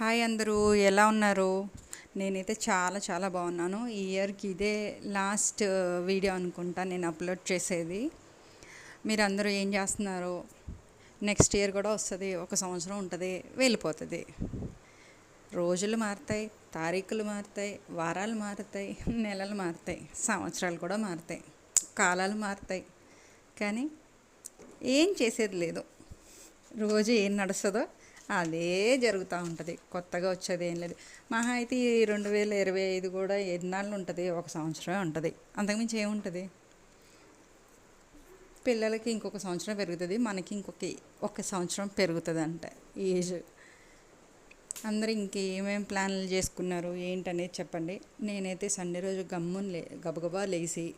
Hi అందరూ ఎలా ఉన్నారు? నేనైతే చాలా చాలా బాగున్నాను. ఈ ఇయర్కి ఇదే లాస్ట్ వీడియో అనుకుంటా నేను అప్లోడ్ చేసేది. మీరందరూ ఏం చేస్తున్నారు నెక్స్ట్ ఇయర్ కూడా వస్తుంది ఒక సంవత్సరం ఉంటుంది వెళ్ళిపోతుంది. రోజులు మారుతాయి తారీఖులు మారుతాయి వారాలు మారుతాయి నెలలు మారుతాయి సంవత్సరాలు కూడా మారుతాయి కాలాలు మారుతాయి. కానీ ఏం చేసేది లేదు. రోజు ఏం నడుస్తుందో అదే జరుగుతూ ఉంటుంది. కొత్తగా వచ్చేది ఏం లేదు. మహా అయితే ఈ రెండు వేల ఇరవై ఐదు కూడా ఎన్నాళ్ళు ఉంటుంది? ఒక సంవత్సరమే ఉంటుంది. అంతకుమించి ఏముంటుంది? పిల్లలకి ఇంకొక సంవత్సరం పెరుగుతుంది. మనకి ఇంకొక ఒక సంవత్సరం పెరుగుతుంది అంట ఏజ్. అందరూ ఇంకేమేం ప్లాన్లు చేసుకున్నారు? ఏంటనేది చెప్పండి. నేనైతే సండే రోజు గమ్ముని లే గబగబా లేచి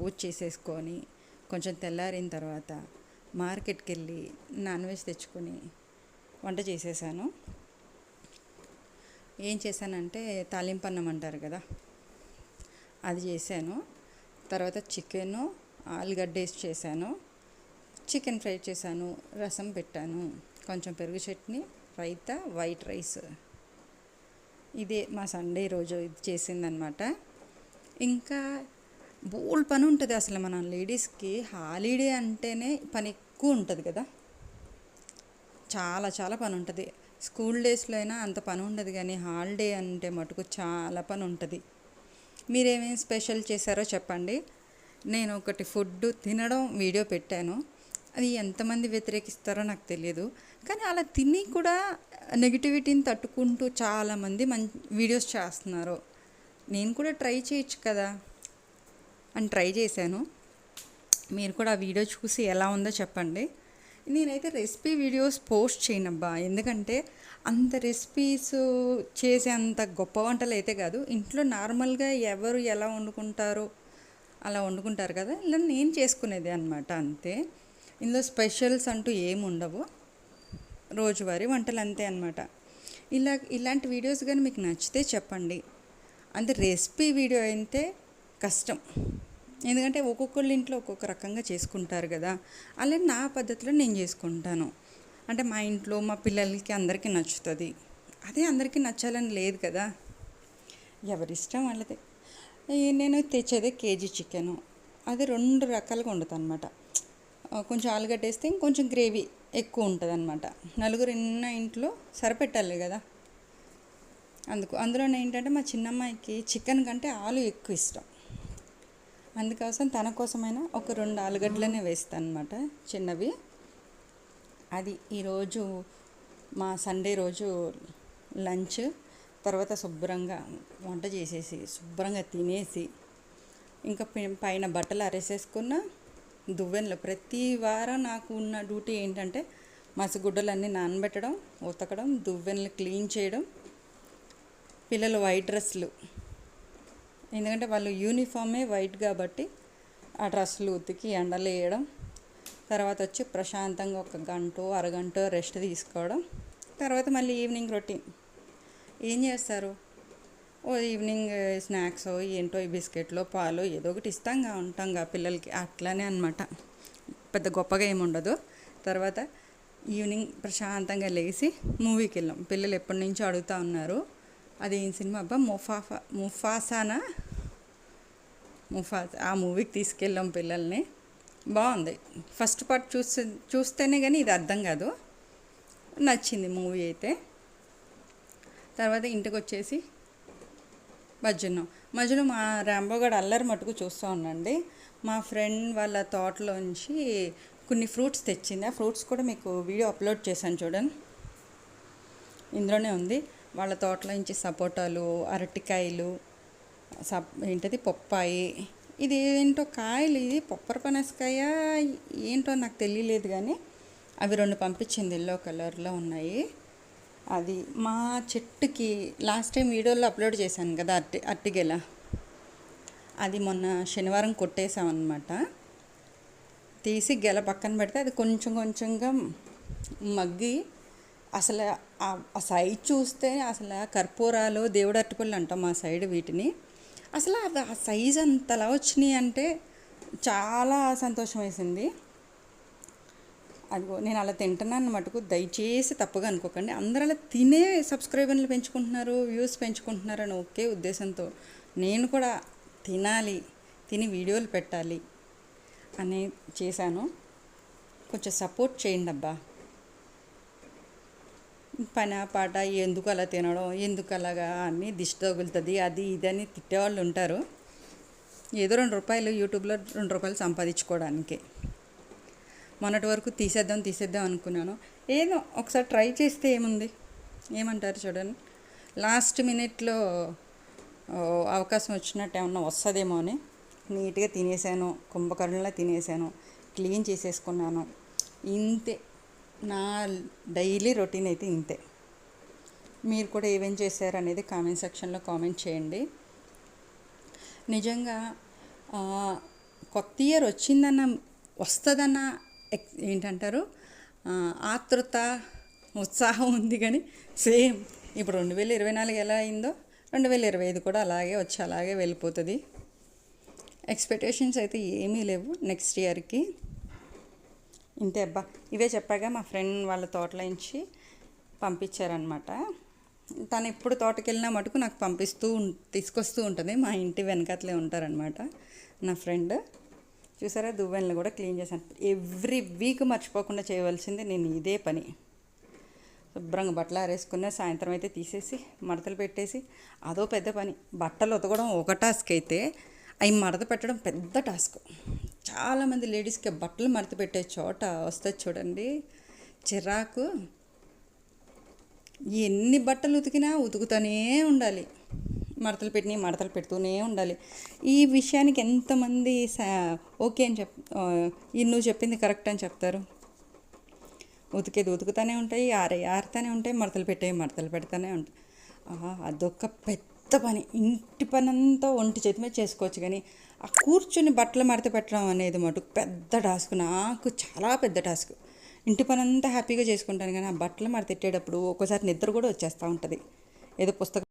పూజ చేసేసుకొని కొంచెం తెల్లారిన తర్వాత మార్కెట్కి వెళ్ళి నాన్ వెజ్ తెచ్చుకొని వంట చేసేసాను. ఏం చేశానంటే తాలింపన్నం అంటారు కదా అది చేశాను. తర్వాత చికెన్ ఆలుగడ్డ వేసి చేశాను. చికెన్ ఫ్రై చేశాను రసం పెట్టాను. కొంచెం పెరుగు చట్నీ రైతా వైట్ రైస్. ఇదే మా సండే రోజు ఇది చేసిందనమాట ఇంకా బోల్ పని ఉంటుంది అసలు మన లేడీస్కి. హాలిడే అంటేనే పని ఎక్కువ ఉంటుంది కదా. చాలా చాలా పని ఉంటుంది స్కూల్ డేస్లో అయినా అంత పని ఉండదు కానీ హాలిడే అంటే మటుకు చాలా పని ఉంటుంది మీరేమేమి స్పెషల్ చేశారో చెప్పండి. నేను ఒకటి ఫుడ్ తినడం వీడియో పెట్టాను. అది ఎంతమంది వ్యతిరేకిస్తారో నాకు తెలియదు కానీ అలా తిని కూడా నెగిటివిటీని తట్టుకుంటూ చాలామంది మం వీడియోస్ చేస్తున్నారు. నేను కూడా ట్రై చేయొచ్చు కదా. అని ట్రై చేశాను. మీరు కూడా ఆ వీడియో చూసి ఎలా ఉందో చెప్పండి. నేనైతే రెసిపీ వీడియోస్ పోస్ట్ చేయనబ్బా. ఎందుకంటే అంత రెసిపీస్ చేసే అంత గొప్ప వంటలు అయితే కాదు. ఇంట్లో నార్మల్గా ఎవరు ఎలా వండుకుంటారో అలా వండుకుంటారు కదా. ఇలా నేను చేసుకునేది అనమాట అంతే. ఇందులో స్పెషల్స్ అంటూ ఏమి ఉండవు. రోజువారీ వంటలు అంతే అనమాట ఇలా ఇలాంటి వీడియోస్ కానీ మీకు నచ్చితే చెప్పండి. అంటే రెసిపీ వీడియో అయితే కష్టం. ఎందుకంటే ఒక్కొక్కళ్ళ ఇంట్లో ఒక్కొక్క రకంగా చేసుకుంటారు కదా. అలా నా పద్ధతిలో నేను చేసుకుంటాను. అంటే మా ఇంట్లో మా పిల్లలకి అందరికీ నచ్చుతుంది. అదే అందరికీ నచ్చాలని లేదు కదా. ఎవరిష్టం వాళ్ళది. నేను తెచ్చేదే కేజీ చికెను. అది రెండు రకాలుగా ఉండదు అనమాట కొంచెం ఆలుగడ్డ వేస్తే ఇంకొంచెం గ్రేవీ ఎక్కువ ఉంటుంది అనమాట నలుగురు ఎన్న ఇంట్లో సరిపెట్టాలి కదా. అందుకు అందులో ఏంటంటే మా చిన్నమ్మాయికి చికెన్ కంటే ఆలు ఎక్కువ ఇష్టం. అందుకోసం తన కోసమైనా ఒక రెండు ఆలుగడ్డలనే వేస్తాను అనమాట చిన్నవి. అది ఈరోజు మా సండే రోజు లంచ్ తర్వాత శుభ్రంగా వంట చేసేసి శుభ్రంగా తినేసి ఇంకా పైన బట్టలు అరేసేసుకున్న దువ్వెనలో ప్రతి వారం నాకు ఉన్న డ్యూటీ ఏంటంటే మసిగుడ్డలన్నీ నానబెట్టడం ఉతకడం దువ్వెనలు క్లీన్ చేయడం పిల్లలు వైట్ డ్రెస్సులు ఎందుకంటే వాళ్ళు యూనిఫామే వైట్ కాబట్టి ఆ డ్రెస్సులు ఉతికి ఎండలు వేయడం తర్వాత వచ్చి ప్రశాంతంగా ఒక గంట అరగంట రెస్ట్ తీసుకోవడం తర్వాత మళ్ళీ ఈవినింగ్ రొటీన్. ఏం చేస్తారు? ఓ ఈవినింగ్ స్నాక్స్ ఏంటో ఈ బిస్కెట్లో పాలు ఏదో ఒకటి ఇస్తాంగా ఉంటాంగా పిల్లలకి. అట్లానే అనమాట పెద్ద గొప్పగా ఏముండదు తర్వాత ఈవినింగ్ ప్రశాంతంగా లేచి మూవీకి వెళ్ళాం పిల్లలు ఎప్పటి నుంచో అడుగుతూ ఉన్నారు. అది ఏం సినిమా అబ్బా ముఫాఫా ముఫాసానా? ముఫాస్ ఆ మూవీకి తీసుకెళ్ళాం పిల్లల్ని. బాగుంది. ఫస్ట్ పార్ట్ చూస్తే చూస్తేనే కానీ ఇది అర్థం కాదు. నచ్చింది మూవీ అయితే. తర్వాత ఇంటికి వచ్చేసి భజనం మధ్యలో మా రాంబోగడ్ అల్లరి మటుకు చూస్తూ ఉండండి. మా ఫ్రెండ్ వాళ్ళ తోటలోంచి కొన్ని ఫ్రూట్స్ తెచ్చింది. ఆ ఫ్రూట్స్ కూడా మీకు వీడియో అప్లోడ్ చేశాను చూడండి. ఇందులోనే ఉంది. వాళ్ళ తోటలో నుంచి సపోటాలు అరటికాయలు సబ్ ఏంటది? పొప్పాయి. ఇది ఏంటో కాయలు ఇది పొప్పర పనసకాయ ఏంటో నాకు తెలియలేదు కానీ అవి రెండు పంపించింది ఎల్లో కలర్లో ఉన్నాయి. అది మా చెట్టుకి లాస్ట్ టైం వీడియోలో అప్లోడ్ చేశాను కదా అట్టి అట్టిగెల. అది మొన్న శనివారం కొట్టేసామన్నమాట తీసి గెల పక్కన పెడితే అది కొంచెం కొంచెంగా మగ్గి అసలు ఆ సైజ్ చూస్తే అసలు కర్పూరాలు దేవుడు అరటిపళ్ళు అంటాం మా సైడ్ వీటిని. అసలు అవి ఆ సైజ్ అంతలా వచ్చినాయి అంటే చాలా సంతోషం వేసింది. అదిగో నేను అలా తింటున్నాను మటుకు. దయచేసి తప్పుగా అనుకోకండి. అందరూ అలా తినే సబ్స్క్రైబర్లు పెంచుకుంటున్నారు వ్యూస్ పెంచుకుంటున్నారు అని ఒకే ఉద్దేశంతో నేను కూడా తినాలి తిని వీడియోలు పెట్టాలి అని చేశాను. కొంచెం సపోర్ట్ చేయండి అబ్బా పని పాట ఎందుకు అలా తినడం ఎందుకు అలాగా అని దిష్టి తగులుతుంది అది ఇది అని తిట్టేవాళ్ళు ఉంటారు. ఏదో రెండు రూపాయలు యూట్యూబ్లో రెండు రూపాయలు సంపాదించుకోవడానికి. మొన్నటి వరకు తీసేద్దాం తీసేద్దాం అనుకున్నాను. ఏదో ఒకసారి ట్రై చేస్తే ఏముంది? ఏమంటారు చూడండి. లాస్ట్ మినిట్లో అవకాశం వచ్చినట్టు ఏమన్నా వస్తుందేమో అని నీట్గా తినేసాను కుంభకర్ణలా తినేసాను క్లీన్ చేసేసుకున్నాను. ఇంతే. నా డైలీ రొటీన్ అయితే ఇంతే. మీరు కూడా ఏమేం చేశారు అనేది కామెంట్ సెక్షన్లో కామెంట్ చేయండి. నిజంగా కొత్త ఇయర్ వచ్చిందన్న వస్తుందన్న ఎక్- ఏంటంటారు? ఆతృత ఉత్సాహం ఉంది కానీ సేమ్. ఇప్పుడు రెండు వేల ఇరవై నాలుగు ఎలా అయిందో రెండు వేల ఇరవై ఐదు కూడా అలాగే వచ్చి అలాగే వెళ్ళిపోతుంది. ఎక్స్పెక్టేషన్స్ అయితే ఏమీ లేవు నెక్స్ట్ ఇయర్కి. ఇంతే అబ్బా. ఇవే చెప్పాగా మా ఫ్రెండ్ వాళ్ళ తోటలోంచి పంపించారనమాట తను ఎప్పుడు తోటకెళ్ళినా మటుకు నాకు పంపిస్తూ ఉం- తీసుకొస్తూ ఉంటుంది. మా ఇంటి వెనకట్లే ఉంటారనమాట నా ఫ్రెండ్. చూసారా? దువ్వెనలు కూడా క్లీన్ చేశాను. ఎవ్రీ వీక్ మర్చిపోకుండా చేయవలసింది నేను ఇదే పని. శుభ్రంగా బట్టలు ఆరేసుకున్న సాయంత్రం అయితే తీసేసి మడతలు పెట్టేసి అదో పెద్ద పని. బట్టలు ఉతకడం ఒక టాస్క్ అయితే అవి మడత పెట్టడం పెద్ద టాస్క్. చాలామంది లేడీస్కి బట్టలు మడత పెట్టే చోట వస్తుంది చూడండి. చిరాకు. ఎన్ని బట్టలు ఉతికినా ఉతుకుతూనే ఉండాలి. మడతలు పెట్టినవి మడతలు పెడుతూనే ఉండాలి. ఈ విషయానికి ఎంతమంది సా- ఓకే అని చెప్ ఆ, నువ్వు చెప్పింది కరెక్ట్ అని చెప్తారు? ఉతికేది ఉతుకుతూనే ఉంటాయి ఆరే ఆరుతూనే ఉంటాయి మడతలు పెట్టేవి మడతలు పెడతానే ఉంటాయి. ఆహా, అదొక పెద్ద పని ఇంటి పని అంతా ఒంటి చేతి మీద చేసుకోవచ్చు కానీ ఆ కూర్చుని బట్టలు మడత పెట్టడం అనేది మటుకు పెద్ద టాస్క్. నాకు చాలా పెద్ద టాస్క్. ఇంటి పని అంతా హ్యాపీగా చేసుకుంటాను కానీ ఆ బట్టలు మడతెట్టేటప్పుడు ఒక్కోసారి నిద్ర కూడా వచ్చేస్తూ ఉంటుంది. ఏదో పుస్తకం